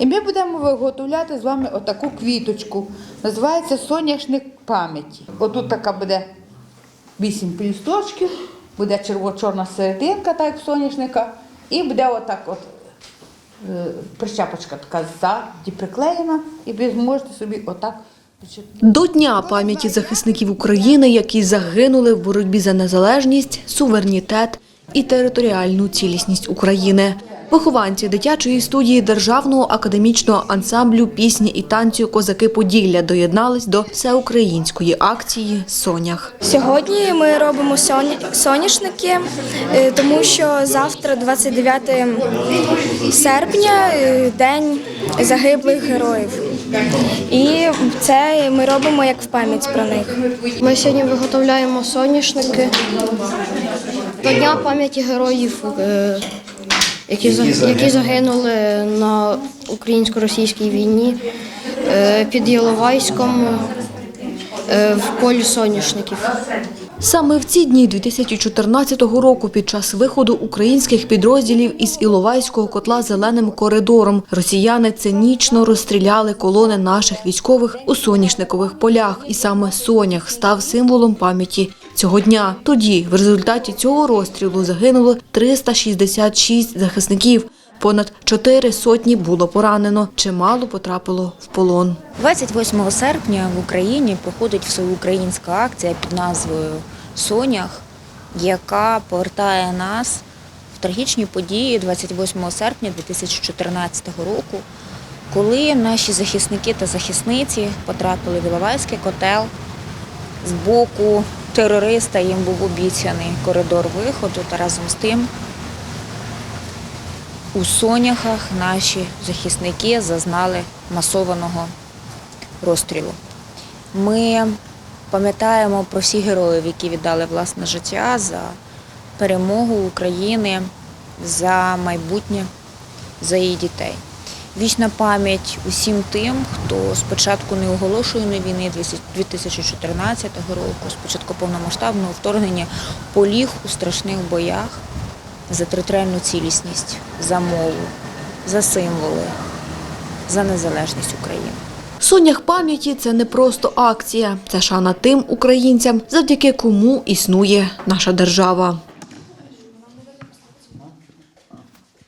І ми будемо виготовляти з вами отаку квіточку. Називається соняшник пам'яті. Отут така буде вісім пілісточків, буде черво-чорна серединка, так як соняшника, і буде отак от е, прищепочка така ззаді приклеєна, і ви зможете собі отак. До Дня пам'яті захисників України, які загинули в боротьбі за незалежність, суверенітет і територіальну цілісність України. Вихованці дитячої студії Державного академічного ансамблю пісні і танцю Козаки Поділля доєднались до всеукраїнської акції Сонях. Сьогодні ми робимо соня- соняшники, е, тому що завтра, 29 серпня, е, день загиблих героїв. І це ми робимо як в пам'ять про них. Ми сьогодні виготовляємо соняшники до Дня пам'яті героїв, е, які, які загинули на українсько-російській війні е, під Іловайськом е, в полі соняшників. Саме в ці дні 2014 року, під час виходу українських підрозділів із Іловайського котла зеленим коридором, росіяни цинічно розстріляли колони наших військових у соняшникових полях, і саме сонях став символом пам'яті цього дня. Тоді, в результаті цього розстрілу, загинуло 366 захисників. Понад чотири сотні було поранено, чимало потрапило в полон. 28 серпня в Україні проходить всеукраїнська акція під назвою Сонях, яка повертає нас в трагічні події 28 серпня 2014 року, коли наші захисники та захисниці потрапили в Іловайський котел. З боку терориста їм був обіцяний коридор виходу, та разом з тим у Соняхах наші захисники зазнали масованого розстрілу. Ми пам'ятаємо про всіх героїв, які віддали власне життя за перемогу України, за майбутнє, за її дітей. Вічна пам'ять усім тим, хто спочатку неоголошеної війни 2014 року, спочатку повномасштабного вторгнення, поліг у страшних боях за територіальну цілісність, за мову, за символи, за незалежність України. Сонях пам'яті це не просто акція, це шана тим українцям, завдяки кому існує наша держава.